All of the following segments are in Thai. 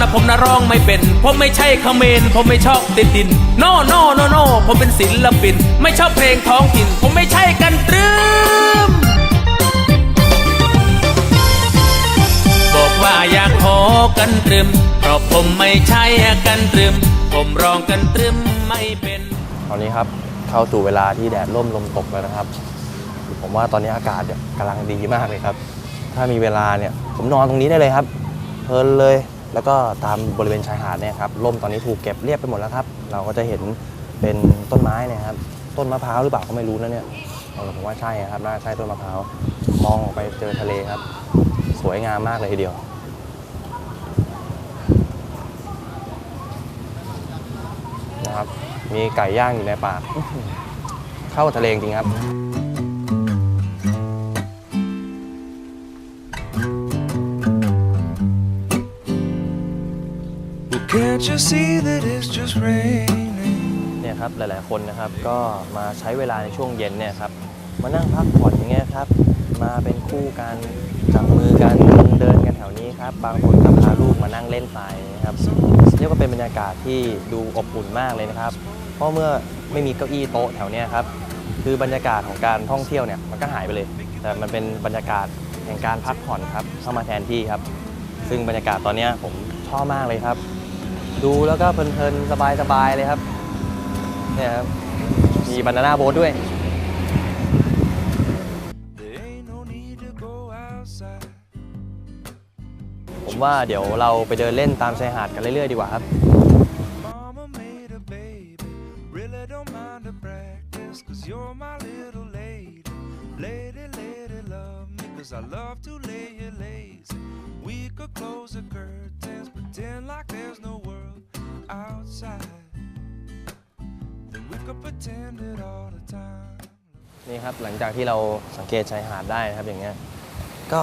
นะผมนะร้องไม่เป็น ผมไม่ใช่เขมรผมไม่ชอบติดดิน โนโนโนโนผมเป็นศิลปิน ไม่ชอบเพลงท้องถิ่น ผมไม่ใช่กันตรึมบอกว่าอยากขอกันตรึม เพราะผมไม่ใช่กันตรึม ผมร้องกันตรึมไม่เป็น ตอนนี้ครับเข้าสู่เวลาที่แดดร่มลมตกแล้วนะครับ ผมว่าตอนนี้อากาศเนี่ยกำลังดีมากเลยครับ ถ้ามีเวลาเนี่ยผมนอนตรงนี้ได้เลยครับเพลินเลย แล้วก็ตามบริเวณชายหาดเนี่ยครับร่มตอนนี้ถูกเก็บเรียบไปหมดแล้วครับ เราก็จะเห็นเป็นต้นไม้เนี่ยครับต้นมะพร้าวหรือเปล่าก็ไม่รู้นะเนี่ยผมว่าใช่ครับน่าใช่ต้นมะพร้าวมองออกไปเจอทะเลครับ สวยงามมากเลยทีเดียวนะครับมีไก่ย่างอยู่ในปากเข้าทะเลจริงครับ can't you see that it's just raining? เนี่ยครับหลายๆคนนะครับก็มาใช้เวลาในช่วงเย็นเนี่ยครับมานั่งพักผ่อนอย่างเงี้ยครับมาเป็นคู่กันจับมือกันเดินกันแถวนี้ครับบางคนก็พาลูกมานั่งเล่นทรายนะครับเรียกว่าเป็นบรรยากาศที่ดูอบอุ่นมากเลยนะครับ เพราะเมื่อไม่มีเก้าอี้โต๊ะแถวเนี้ยครับคือบรรยากาศของการท่องเที่ยวเนี่ยมันก็หายไปเลย แต่มันเป็นบรรยากาศแห่งการพักผ่อนครับเข้ามาแทนที่ครับ ซึ่งบรรยากาศตอนเนี้ยผมชอบมากเลยครับ ดูแล้วก็เพลินๆ สบายๆ เลยครับ เนี่ยครับ มีบานาน่าโบ๊ทด้วย ผมว่าเดี๋ยวเราไปเดินเล่นตามชายหาดกันเรื่อยๆ ดีกว่าครับ outside. Then we could pretend it all the time. นี่ครับหลังจากที่เราสังเกตชายหาดได้นะครับอย่างเงี้ยก็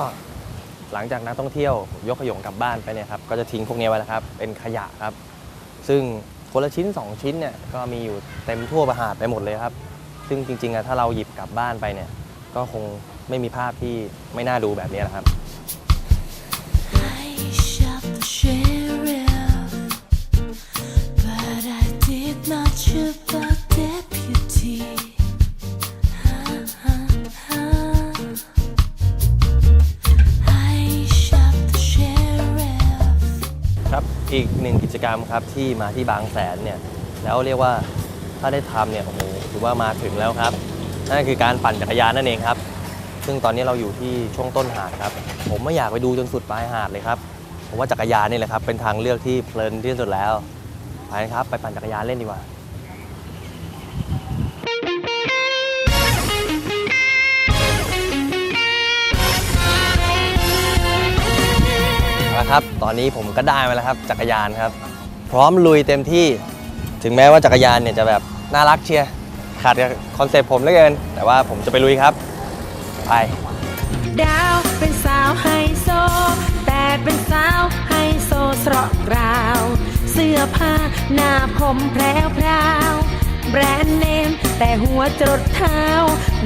หลังจากนักท่องเที่ยวยกขยงกลับบ้านไปเนี่ยครับก็จะทิ้งพวกนี้ไว้แล้วครับ เป็นขยะครับ ซึ่งคนละชิ้น 2 ชิ้นเนี่ยก็มีอยู่เต็มทั่วประหาดไปหมดเลยครับ ซึ่งจริงๆอะถ้าเราหยิบกลับบ้านไปเนี่ยก็คงไม่มีภาพที่ไม่น่าดูแบบนี้แหละครับ ครับ อีกหนึ่งกิจกรรมครับที่มาที่บางแสนเนี่ยแล้วเรียกว่าถ้าได้ทำเนี่ยโอ้โหถือว่ามาถึงแล้วครับ นั่นคือการปั่นจักรยานนั่นเองครับ ซึ่งตอนนี้เราอยู่ที่ช่วงต้นหาดครับ ผมไม่อยากไปดูจนสุดปลายหาดเลยครับผมว่าจักรยานนี่แหละครับเป็นทางเลือกที่เพลินที่สุดแล้วไปครับ ไปปั่นจักรยานเล่นดีกว่า ครับ ตอนนี้ผมก็ได้มาแล้วครับจักรยานครับ พร้อมลุยเต็มที่ ถึงแม้ว่าจักรยานเนี่ยจะแบบน่ารักเชียร์ขาดกับคอนเซ็ปต์ผมเหลือเกิน แต่ว่าผมจะไปลุยครับ ไป ดาวเป็นสาวไฮโซ แต่เป็นสาวไฮโซสระกราว เสื้อผ้าหน้าผมแพรวพราวแบรนด์เนม แต่หัวจรดเท้า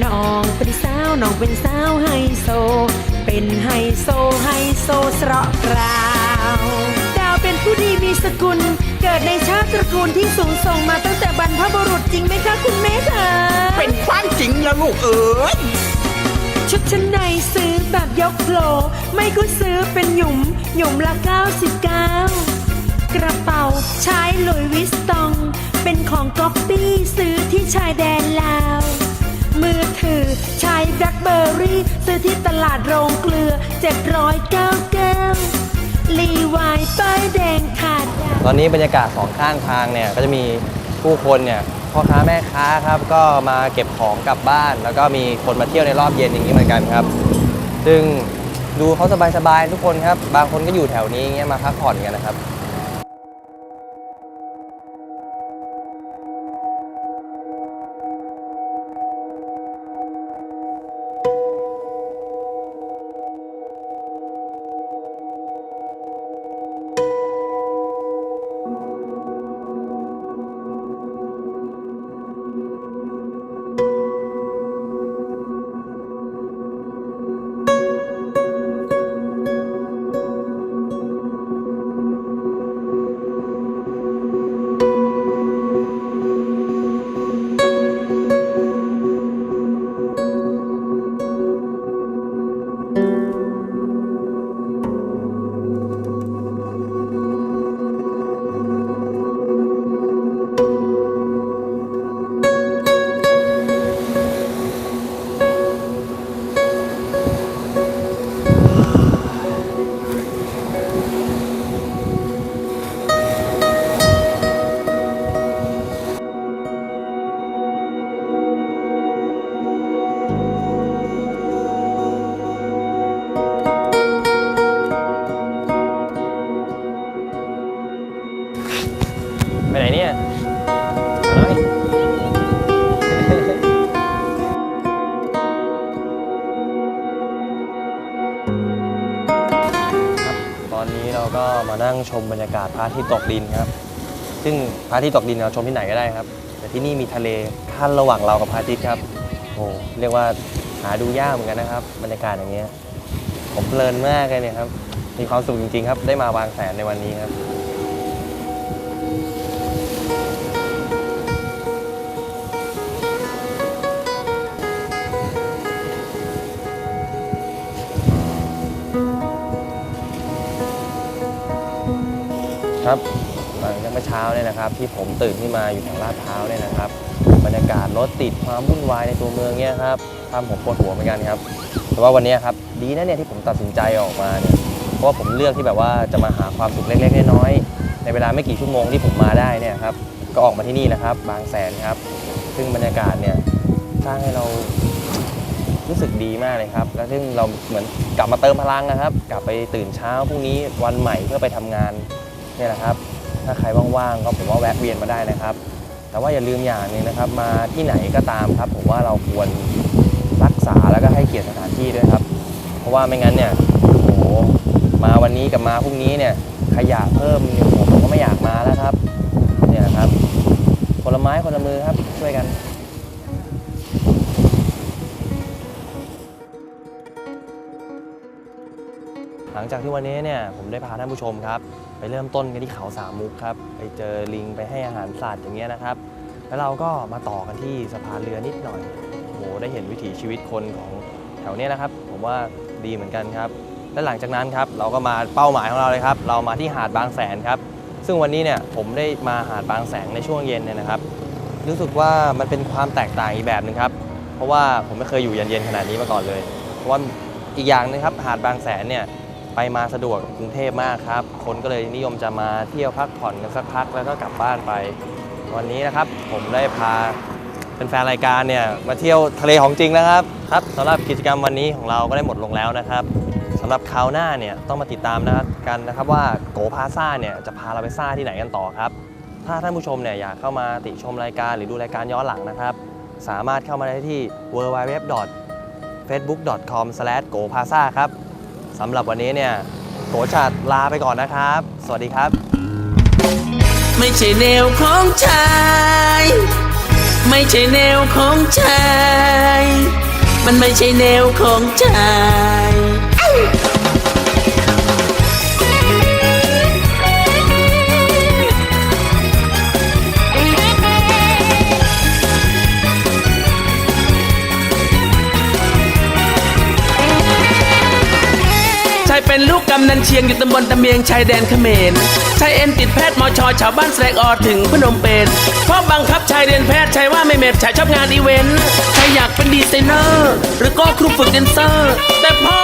น้องเป็นสาว น้องเป็นสาวไฮโซ เป็นไฮโซไฮโซสระกราว ดาวเป็นผู้ดีมีสกุล เกิดในชาติตระกูลที่สูงส่งมาตั้งแต่บรรพบุรุษจริงไหมคะคุณแม่คะเป็นความจริงแล้วลูกเอ๋ยชุดชั้นในซื้อแบบยกโผลไม่ก็ซื้อเป็นหยุม หยุมละ 99 กระเป๋าใช้หลุยส์วิสตอง เป็นของก๊อปปี้ซื้อที่ชายแดนลา ซื้อที่ตลาดโรงเกลือ799ลีวายป้ายแดงขาดตอนนี้บรรยากาศสองข้างทางเนี่ยก็จะมีผู้คนเนี่ยพ่อค้าแม่ค้าครับก็มาเก็บของกลับบ้าน แล้วก็มีคนมาเที่ยวในรอบเย็นอย่างนี้เหมือนกันครับ ซึ่งดูเขาสบายๆทุกคนครับ บางคนก็อยู่แถวนี้เงี้ยมาพักผ่อนกันนะครับ นั่งชมบรรยากาศพระอาทิตย์ตกดินครับ ซึ่งพระอาทิตย์ตกดินเราชมที่ไหนก็ได้ครับ แต่ที่นี่มีทะเลขั้นระหว่างเรากับพระอาทิตย์ครับโอ้เรียกว่าหาดูยากเหมือนกันนะครับ บรรยากาศอย่างเงี้ยผมเพลินมากเลยเนี่ยครับ มีความสุขจริงๆครับ ได้มาบางแสนในวันนี้ครับ ครับหลังจากเมื่อเช้าเนี่ยนะครับ ที่ผมตื่นขึ้นมาอยู่แถวลาดพร้าวเนี่ยนะครับ บรรยากาศรถติดความวุ่นวายในตัวเมืองเนี่ยครับทำผมปวดหัวเหมือนกันครับ แต่ว่าวันนี้ครับดีนะเนี่ยที่ผมตัดสินใจออกมาเนี่ยเพราะว่าผมเลือกที่แบบว่าจะมาหาความสุขเล็กๆน้อยๆในเวลาไม่กี่ชั่วโมงที่ผมมาได้เนี่ยครับก็ออกมาที่นี่นะครับ บางแสนครับ ซึ่งบรรยากาศเนี่ยสร้างให้เรารู้สึกดีมากเลยครับ แล้วซึ่งเราเหมือนกลับมาเติมพลังนะครับ กลับไปตื่นเช้าพรุ่งนี้วันใหม่เพื่อไปทำงาน นี่แหละครับ ถ้าใครว่างๆก็ผมว่าแวะเวียนมาได้นะครับ แต่ว่าอย่าลืมอย่างหนึงนะครับ มาที่ไหนก็ตามครับ ผมว่าเราควรรักษาแล้วก็ให้เกียรติสถานที่ด้วยครับ เพราะว่าไม่งั้นเนี่ยโอ้โหมาวันนี้กับมาพรุ่งนี้เนี่ยขยะเพิ่มผมก็ไม่อยากมาแล้วครับเนี่ยนะครับคนละไม้คนละมือครับช่วยกัน ลังจากที่วันนี้เนี่ยผมได้พาท่านผู้ชมครับ ไปเริ่มต้นกันที่เขาสามมุกครับ ไปเจอลิงไปให้อาหารสัตว์อย่างเงี้ยนะครับ แล้วเราก็มาต่อกันที่สะพานเรือนิดหน่อยโอ้โหได้เห็นวิถีชีวิตคนของแถวเนี้ยนะครับ ผมว่าดีเหมือนกันครับ และหลังจากนั้นครับเราก็มาเป้าหมายของเราเลยครับ เรามาที่หาดบางแสนครับ ซึ่งวันนี้เนี่ยผมได้มาหาดบางแสนในช่วงเย็นเนี่ยนะครับ รู้สึกว่ามันเป็นความแตกต่างอีกแบบหนึ่งครับ เพราะว่าผมไม่เคยอยู่เย็นๆขนาดนี้มาก่อนเลย เพราะว่าอีกอย่างนึงครับหาดบางแสนเนี่ย ไปมาสะดวกกรุงเทพมากครับ คนก็เลยนิยมจะมาเที่ยวพักผ่อนกันสักพักแล้วก็กลับบ้านไป วันนี้นะครับผมได้พาเป็นแฟนรายการเนี่ยมาเที่ยวทะเลของจริงนะครับครับสำหรับกิจกรรมวันนี้ของเราก็ได้หมดลงแล้วนะครับสำหรับคราวหน้าเนี่ยต้องมาติดตามนะครับกันนะครับว่าโกพาซ่าเนี่ยจะพาเราไปซ่าที่ไหนกันต่อครับ ถ้าท่านผู้ชมเนี่ยอยากเข้ามาติชมรายการหรือดูรายการย้อนหลังนะครับ สามารถเข้ามาได้ที่ www.facebook.com/gopasa ครับ สำหรับวันนี้เนี่ยโกชัดลาไปก่อนนะครับ สวัสดีครับ ไม่ใช่แนวของชาย ไม่ใช่แนวของชาย มันไม่ใช่แนวของชาย เป็นลูกกำนันเชียงอยู่ตำบลตะเมียงชายแดนเขมรชายเอ็นติดแพทย์มอชอชาวบ้านแสดงออถึงพนมเปญพ่อบังคับชายเรียนแพทย์ชายว่าไม่เม็ดชายชอบงานอีเวนต์ชายอยากเป็นดีไซเนอร์ หรือก็ครูฝึกแดนเซอร์ แต่พ่อ